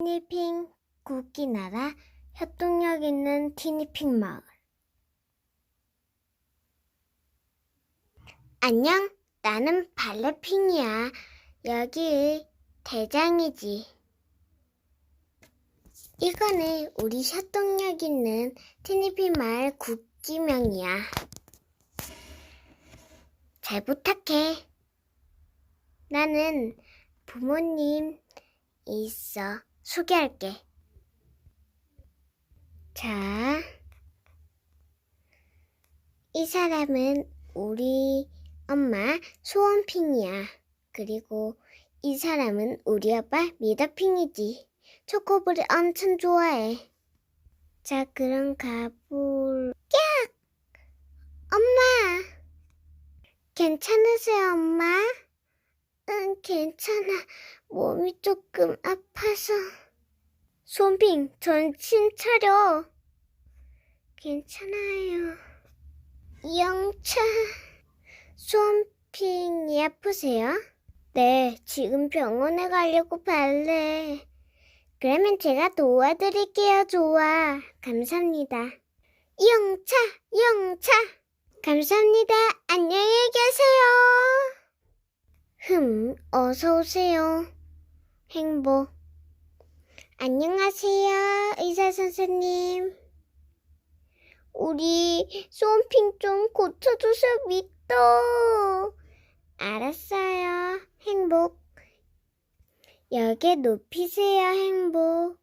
티니핑 국기나라 협동력 있는 티니핑 마을. 안녕, 나는 발레핑이야. 여기 대장이지. 이거는 우리 협동력 있는 티니핑 마을 국기명이야. 잘 부탁해. 나는 부모님 있어. 소개할게. 자, 이 사람은 우리 엄마 소원핑이야. 그리고 이 사람은 우리 아빠 미더핑이지. 초코볼을 엄청 좋아해. 자, 그럼 가볼. 야! 엄마! 괜찮으세요, 엄마? 응, 괜찮아. 몸이 조금 아파서. 손핑, 정신 차려. 괜찮아요. 영차. 손핑이 아프세요? 네, 지금 병원에 가려고 발래. 그러면 제가 도와드릴게요, 좋아. 감사합니다. 영차, 영차. 감사합니다. 안녕히 계세요. 흠, 어서 오세요. 행복. 안녕하세요, 의사 선생님. 우리 솜핑 좀 고쳐주세요, 믿어. 알았어요, 행복. 여기 높이세요, 행복.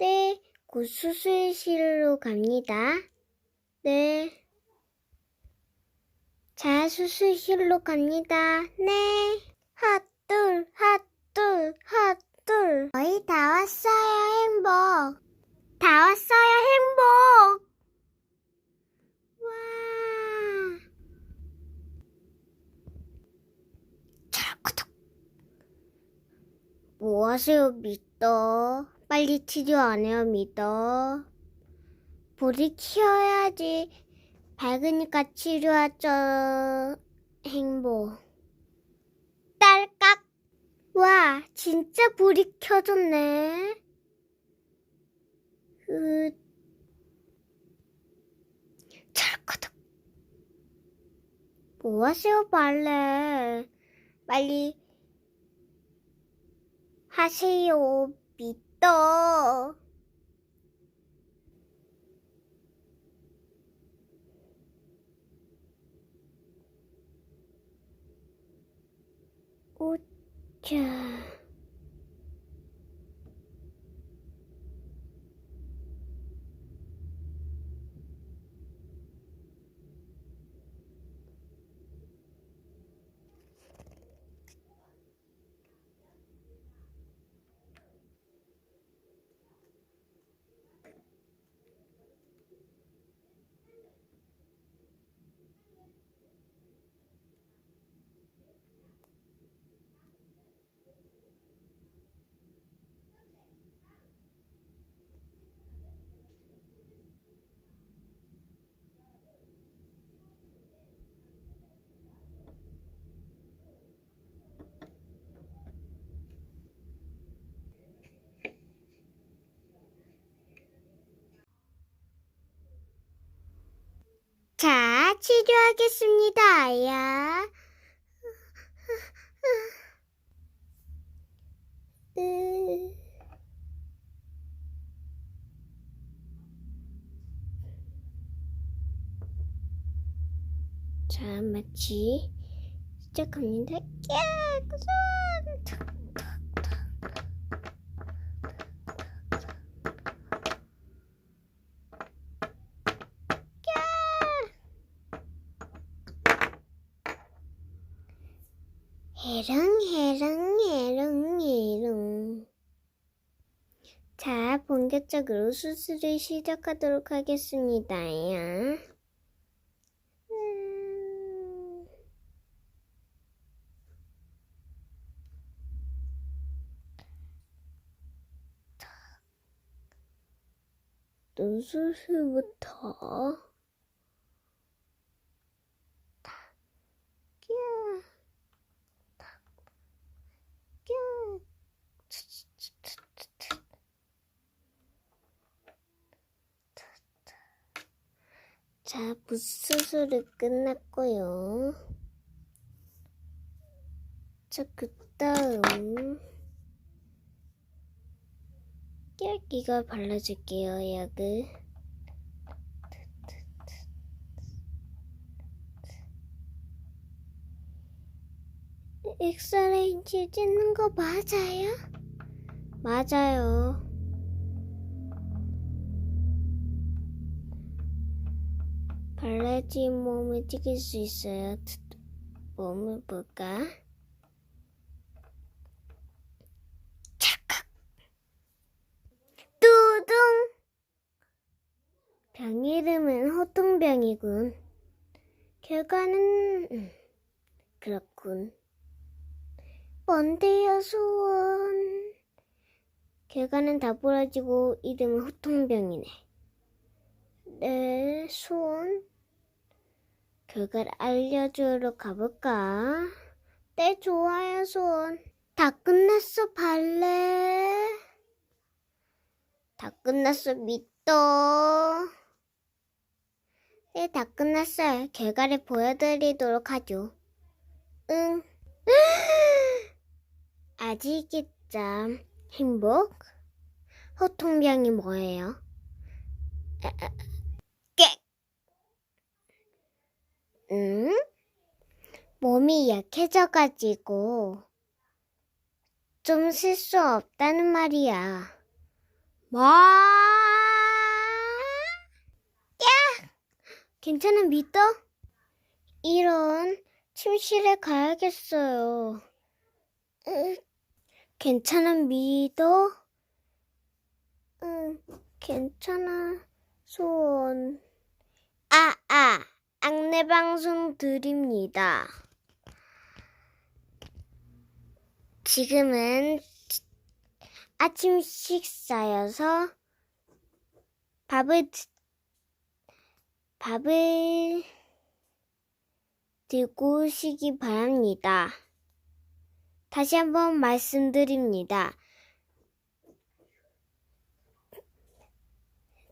네, 곧 수술실로 갑니다. 네. 자, 수술실로 갑니다. 네. 핫 둘, 핫 둘, 핫둘. 거의 다 왔어요, 행복. 다 왔어요, 행복. 와. 자꾸덕. 뭐 하세요, 믿어? 빨리 치료 안 해요, 믿어? 불이 키워야지. 밝으니까 치료하죠. 행복. 와, 진짜 불이 켜졌네. 으. 찰거덕. 뭐 하세요, 발레? 빨리 하세요, 믿어. 오 자. 자, 치료하겠습니다, 아야. 으. 자, 마치 시작합니다. 야, 구선! 해롱 해롱 해롱 해롱 자 본격적으로 수술을 시작하도록 하겠습니다 야. 음. 눈수술부터 야. 자, 붓 수술이 끝났고요. 자, 그 다음 깨기가 발라줄게요, 약을. 엑스레이 찍는 거 맞아요? 맞아요. 발라지 몸을 찍을 수 있어요. 몸을 볼까? 착각. 뚜둥. 병 이름은 호통병이군. 결과는 음, 그렇군. 뭔데요, 소원? 결과는 다 부러지고 이름은 호통병이네. 네, 소원? 결과를 알려주러 가볼까? 네, 좋아요, 소원. 다 끝났어, 발레. 다 끝났어, 믿도. 네, 다 끝났어요. 결과를 보여드리도록 하죠. 응. 아직이죠. 행복? 호통병이 뭐예요? 깨. 응? 몸이 약해져가지고 좀쓸수 없다는 말이야. 뭐? 야! 괜찮아 믿어? 이런 침실에 가야겠어요. 으, 괜찮아 믿어? 응, 괜찮아 소원. 아, 아, 안내 방송 드립니다. 지금은 아침 식사여서 밥을 드- 밥을 들고 오시기 바랍니다. 다시 한번 말씀드립니다.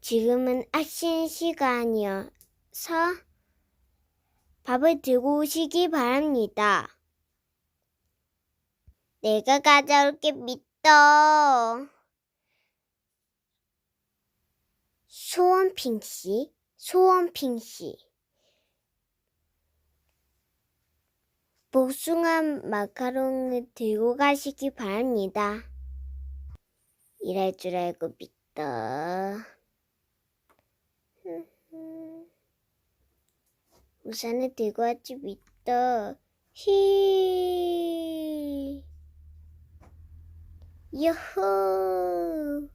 지금은 아침 시간이어서 밥을 들고 오시기 바랍니다. 내가 가져올게 믿어. 소원핑 씨, 소원핑 씨. 복숭아 마카롱을 들고 가시기 바랍니다. 이럴 줄 알고 믿어. 우산을 들고 왔지 믿어. 히. 요호.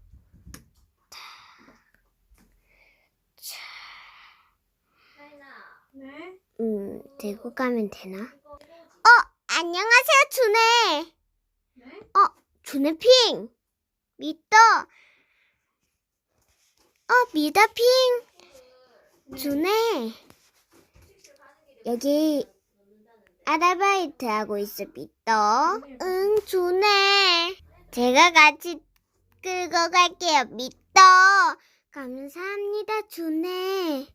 네? 음, 들고 가면 되나? 어, 안녕하세요, 준혜. 네? 어, 준혜핑. 믿어. 어, 미다핑. 준혜. 여기 아르바이트 하고 있어, 믿어. 응, 준혜. 제가 같이 끌고 갈게요, 믿어. 감사합니다, 준혜.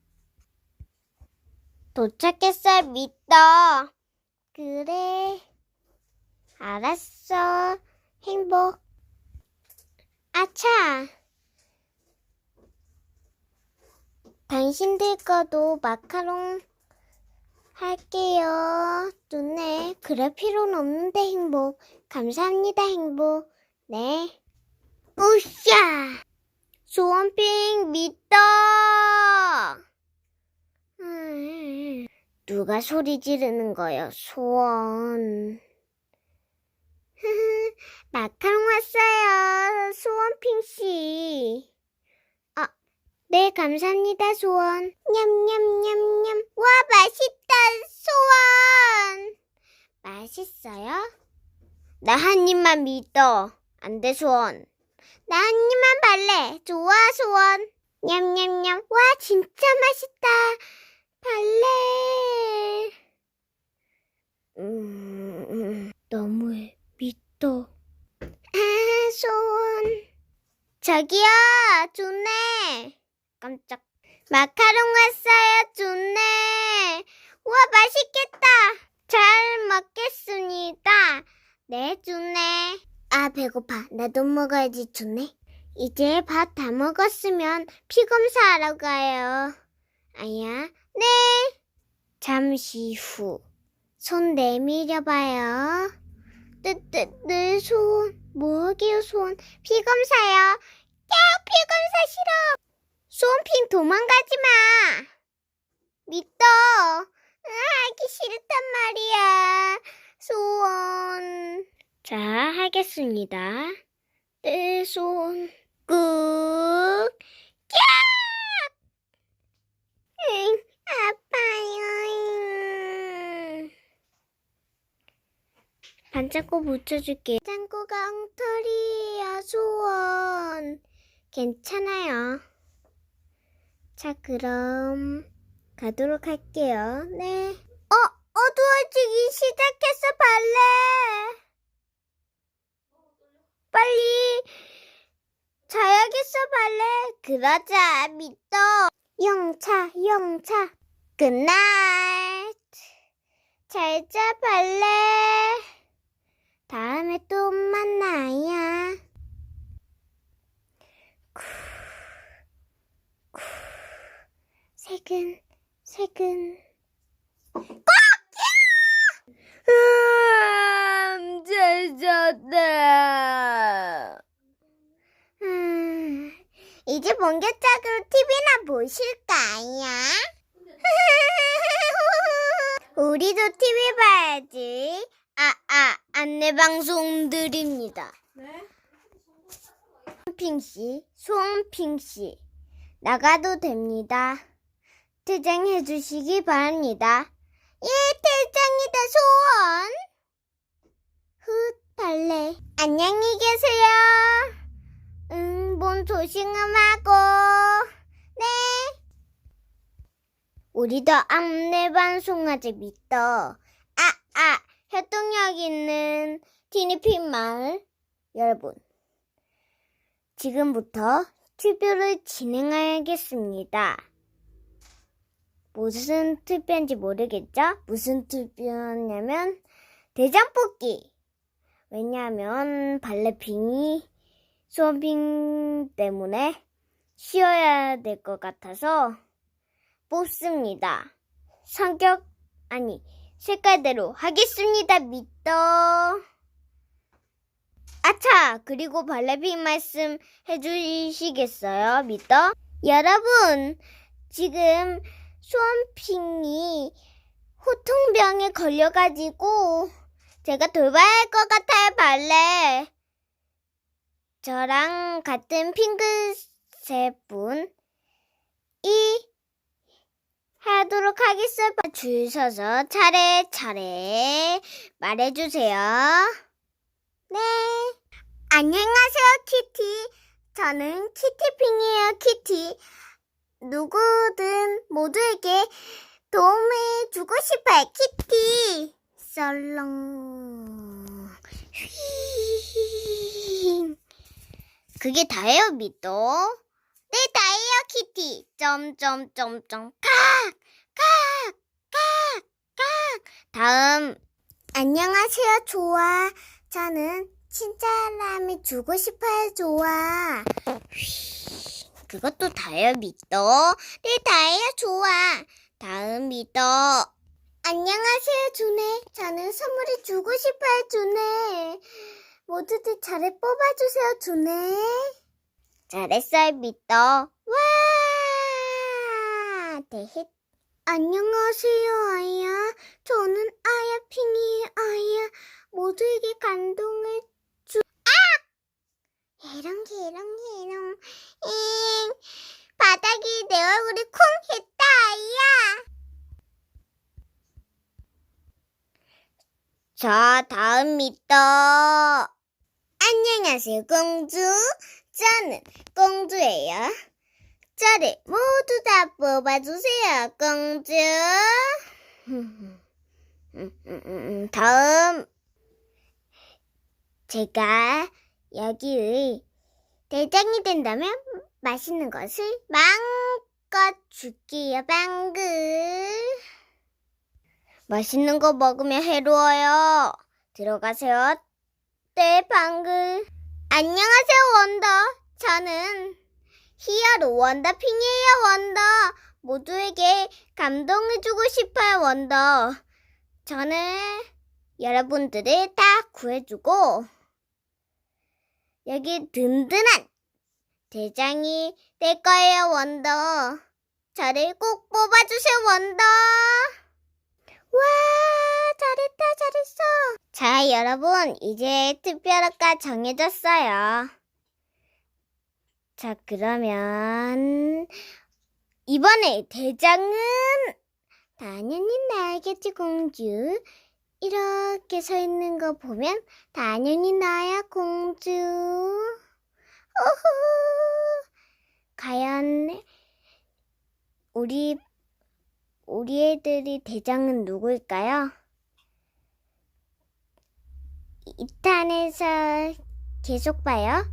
도착했어, 믿어. 그래. 알았어. 행복. 아차. 당신들 거도 마카롱 할게요. 눈에 그럴 필요는 없는데 행복. 감사합니다, 행복. 네. 으쌰. 소원핑 믿어. 음, 누가 소리 지르는 거요? 소원. 마카롱 왔어요. 소원핑 씨. 아, 네, 감사합니다, 소원. 냠냠냠냠. 와, 맛있다, 소원. 맛있어요? 나 한 입만 믿어. 안 돼, 소원. 나 한 입만 발래. 좋아, 소원. 냠냠냠. 와, 진짜 맛있다. 발레. 음, 너무해. 믿어. 아, 소원. 저기요, 좋네. 깜짝. 마카롱 왔어요. 좋네. 우와, 맛있겠다. 잘 먹겠습니다. 네, 좋네. 아, 배고파. 나도 먹어야지, 좋네. 이제 밥 다 먹었으면 피 검사하러 가요. 아야, 네. 잠시 후. 손 내밀어봐요. 뜨, 뜨, 내 손. 뭐하게요, 손? 피 검사요. 야, 피 검사 싫어. 수험핑 도망가지 마. 믿어. 하기 싫단 말이야. 소원. 자, 하겠습니다. 내 손. 꾹. 야! 응, 아파요. 반짝고 붙여줄게. 짱구가 엉터리야, 소원. 괜찮아요. 자, 그럼 가도록 할게요. 네. 어, 어두워지기 시작했어, 발레. 빨리 자야겠어, 발레. 그러자, 믿어. 영차, 영차. 굿나잇. 잘 자, 발레. 다음에 또 만나요. 세근, 세근. 음, 잘 잤다. 음, 이제 본격적으로 TV나 보실까요? 우리도 TV 봐야지. 아, 아, 안내 방송 드립니다. 핑씨, 송핑씨, 나가도 됩니다. 퇴장해 주시기 바랍니다. 예, 퇴장이다, 소원. 훗, 발레. 안녕히 계세요. 응, 몸 조심하고. 네. 우리도 안내방송하지 믿어. 아, 아, 협동역 있는 티니핀 마을 여러분. 지금부터 투표를 진행하겠습니다. 무슨 투표인지 모르겠죠? 무슨 투표냐면 대장 뽑기. 왜냐하면 발레핑이 수험핑 때문에 쉬어야 될 것 같아서 뽑습니다. 성격 아니 색깔대로 하겠습니다. 믿어. 아차 그리고 발레핑 말씀 해주시겠어요? 믿어? 여러분 지금 수험핑이 호통병에 걸려가지고 제가 돌봐야 할 것 같아요, 발레. 저랑 같은 핑크색 분이 하도록 하겠어요. 줄 서서 차례차례 말해주세요. 네. 안녕하세요, 키티. 저는 키티핑이에요, 키티. 누구든 모두에게 도움을 주고 싶어요, 키티. 썰렁. 휘. 그게 다예요, 미도? 네, 다예요, 키티. 점점점점. 칵! 칵! 칵! 칵! 다음. 안녕하세요, 좋아. 저는 친절함이 주고 싶어요, 좋아. 휘. 그것도 다예요, 미도? 네, 다예요, 좋아. 다음 미도. 안녕하세요, 준혜. 저는 선물을 주고 싶어요, 준혜. 모두들 잘해 뽑아주세요, 준혜. 잘했어요, 미도. 와! 대헷. 안녕하세요, 아야. 저는 아야핑이 아야. 모두에게 감동을! 해롱, 해롱, 해롱. 잉. 바닥이 내 얼굴에 쿵 했다, 아야. 자, 다음 미터. 안녕하세요, 공주. 저는 공주예요. 저를 모두 다 뽑아주세요, 공주. 음, 음, 음, 음, 다음. 제가 여기의 대장이 된다면 맛있는 것을 꺾어줄게요, 방글. 맛있는 거 먹으면 해로워요. 들어가세요. 네, 방글. 안녕하세요, 원더. 저는 히어로 원더핑이에요, 원더. 모두에게 감동해주고 싶어요, 원더. 저는 여러분들을 다 구해주고 여기 든든한 대장이 될 거예요, 원더. 저를 꼭 뽑아주세요, 원더. 와, 잘했다, 잘했어. 자, 여러분, 이제 특별학과 정해졌어요. 자, 그러면 이번에 대장은 당연히 나야겠지, 공주. 이렇게 서 있는 거 보면 당연히 나야, 공주. 어후. 과연 우리 우리 애들이 대장은 누구일까요? 2탄에서 계속 봐요.